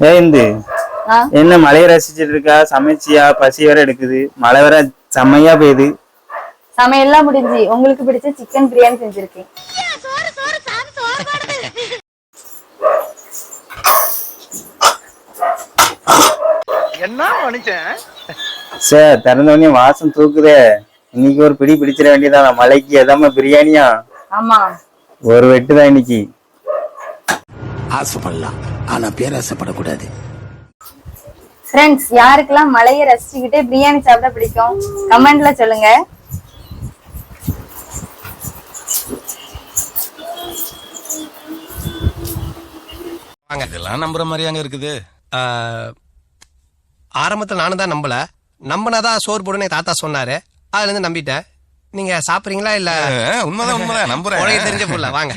ஏந்து ஆ? என்ன மழையை ரசிச்சிட்டு இருக்கா? சமைச்சியா? பசி வேற எடுக்குது. மழை வேற செம்மையா பெய்யுது. சமையல்லாம் முடிஞ்சு. உங்களுக்கு பிடிச்ச சிக்கன் பிரியாணி செஞ்சிருக்கேன். என்ன மனுஷன்? சார் வாசம் தூக்குதே. இன்னைக்கு ஒரு பிடி பிடிச்சிட வேண்டியதான் மழைக்கு எதாம பிரியாணியா? ஆமா. ஒரு வெட்டு தான் இன்னைக்கு ஆசைப்படலாம் ஆனா பேராசைப்படக்கூடாது. ஃப்ரெண்ட்ஸ் யாருக்கெல்லாம் மழையை ரசிச்சுக்கிட்டே பிரியாணி சாப்பிட பிடிக்கும்? கமெண்ட்ல சொல்லுங்க. இதெல்லாம் நம்புற மாதிரியாங்க இருக்குது. ஆரம்பத்தில் நானும் தான் நம்பல. நம்பினாதான் சோறு போடுன்னு தாத்தா சொன்னாரு. அதுல இருந்து நம்பிட்டேன். நீங்க சாப்பிடுறீங்களா இல்ல? உண்மைதான் உண்மைதான். நம்புறேன். தெரிஞ்ச புள்ள. வாங்க.